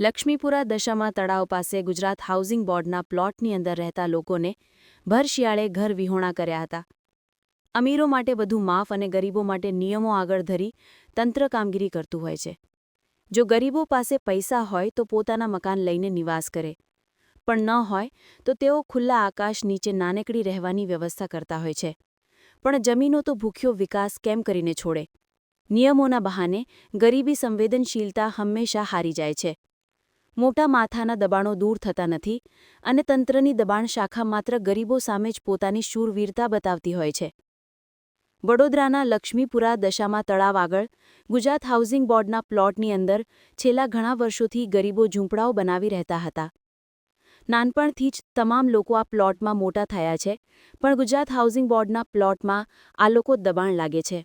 લક્ષ્મીપુરા દશામાં તળાવ પાસે ગુજરાત હાઉસિંગ બોર્ડના પ્લોટની અંદર રહેતા લોકોને ભર શિયાળે ઘર વિહોણા કર્યા હતા. અમીરો માટે બધું માફ અને ગરીબો માટે નિયમો આગળ ધરી તંત્ર કામગીરી કરતું હોય છે. જો ગરીબો પાસે પૈસા હોય તો પોતાના મકાન લઈને નિવાસ કરે. પણ ન હોય તો તેઓ ખુલ્લા આકાશ નીચે નાનકડી રહેવાની વ્યવસ્થા કરતા હોય છે. પણ જમીનો તો ભૂખ્યો વિકાસ કેમ કરીને છોડે? નિયમોના બહાને ગરીબી સંવેદનશીલતા હંમેશા હારી જાય છે. મોટા માથાના દબાણો દૂર થતા નથી અને તંત્રની દબાણ શાખા માત્ર ગરીબો સામે જ પોતાની શૂરવીરતા બતાવતી હોય છે. વડોદરાના લક્ષ્મીપુરા દશામાં તળાવ આગળ, ગુજરાત હાઉસિંગ બોર્ડના પ્લોટની અંદર છેલ્લા ઘણા વર્ષોથી ગરીબો ઝૂંપડાઓ બનાવી રહેતા હતા. નાનપણથી જ તમામ લોકો આ પ્લોટમાં મોટા થયા છે, પણ ગુજરાત હાઉસિંગ બોર્ડના પ્લોટમાં આ લોકો દબાણ લાગે છે.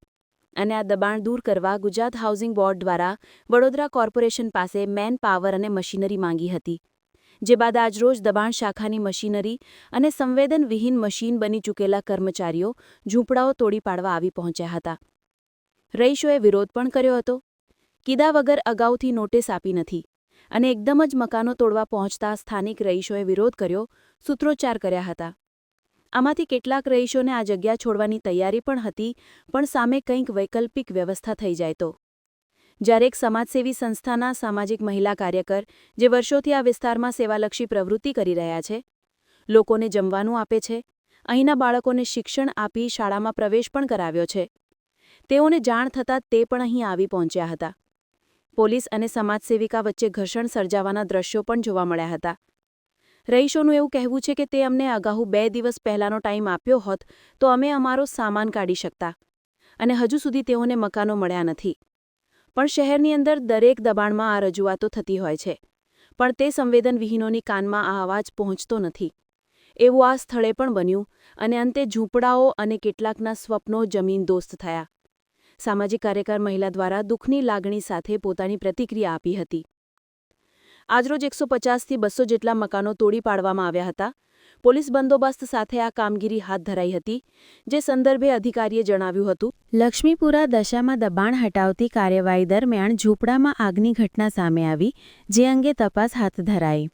અને આ દબાણ દૂર કરવા ગુજરાત હાઉસિંગ બોર્ડ દ્વારા વડોદરા કોર્પોરેશન પાસે મેન પાવર અને મશીનરી માંગી હતી, જે બાદ આજરોજ દબાણ શાખાની મશીનરી અને સંવેદનવિહીન મશીન બની ચૂકેલા કર્મચારીઓ ઝૂંપડાઓ તોડી પાડવા આવી પહોંચ્યા હતા. રહીશોએ વિરોધ પણ કર્યો હતો. કીધા વગર અગાઉથી નોટિસ આપી નથી અને એકદમ જ મકાનો તોડવા પહોંચતા સ્થાનિક રહીશોએ વિરોધ કર્યો, સૂત્રોચ્ચાર કર્યા હતા. આમાંથી કેટલાક રહીશોને આ જગ્યા છોડવાની તૈયારી પણ હતી, પણ સામે કંઈક વૈકલ્પિક વ્યવસ્થા થઈ જાય તો. જ્યારે એક સમાજસેવી સંસ્થાના સામાજિક મહિલા કાર્યકર, જે વર્ષોથી આ વિસ્તારમાં સેવાલક્ષી પ્રવૃત્તિ કરી રહ્યા છે, લોકોને જમવાનું આપે છે, અહીંના બાળકોને શિક્ષણ આપી શાળામાં પ્રવેશ પણ કરાવ્યો છે. તેઓને જાણ થતાં તે પણ અહીં આવી પહોંચ્યા હતા. પોલીસ અને સમાજસેવિકા વચ્ચે ઘર્ષણ સર્જાવાના દ્રશ્યો પણ જોવા મળ્યા હતા. રહીશોનું એવું કહેવું છે કે તે અમને અગાઉ બે દિવસ પહેલાંનો ટાઈમ આપ્યો હોત, તો અમે અમારો સામાન કાઢી શકતા. અને હજુ સુધી તેઓને મકાનો મળ્યા નથી. પણ શહેરની અંદર દરેક દબાણમાં આ રજૂઆતો થતી હોય છે. પણ તે સંવેદનવિહીનોની કાનમાં આ અવાજ પહોંચતો નથી. એવું આ સ્થળે પણ બન્યું, અને અંતે ઝૂંપડાઓ અને કેટલાકના સ્વપ્નો જમીન દોસ્ત થયા. સામાજિક કાર્યકર મહિલા દ્વારા દુઃખની લાગણી સાથે પોતાની પ્રતિક્રિયા આપી હતી. આજરોજ એકસો પચાસથી બસો જેટલા મકાનો તોડી પાડવામાં આવ્યા હતા. પોલીસ બંદોબસ્ત સાથે આ કામગીરી હાથ ધરાઈ હતી, જે સંદર્ભે અધિકારીએ જણાવ્યું હતું. લક્ષ્મીપુરા દશામાં દબાણ હટાવતી કાર્યવાહી દરમિયાન ઝૂંપડામાં આગની ઘટના સામે આવી, જે અંગે તપાસ હાથ ધરાઈ.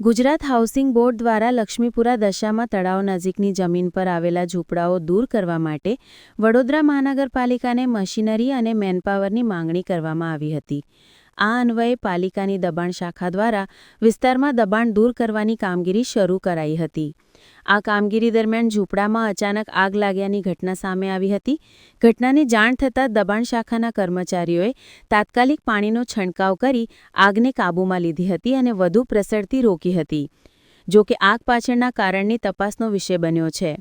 ગુજરાત હાઉસિંગ બોર્ડ દ્વારા લક્ષ્મીપુરા દશામાં તળાવ નજીકની જમીન પર આવેલા ઝૂંપડાઓ દૂર કરવા માટે વડોદરા મહાનગરપાલિકાને મશીનરી અને મેનપાવરની માંગણી કરવામાં આવી હતી. આ અન્વયે પાલિકાની દબાણ શાખા દ્વારા વિસ્તારમાં દબાણ દૂર કરવાની કામગીરી શરૂ કરાઈ હતી. આ કામગીરી દરમિયાન ઝૂંપડામાં અચાનક આગ લાગ્યાની ઘટના સામે આવી હતી. ઘટનાની જાણ થતાં દબાણ શાખાના કર્મચારીઓએ તાત્કાલિક પાણીનો છંટકાવ કરી આગને કાબૂમાં લીધી હતી અને વધુ પ્રસરતી રોકી હતી. જોકે આગ પાછળના કારણની તપાસનો વિષય બન્યો છે.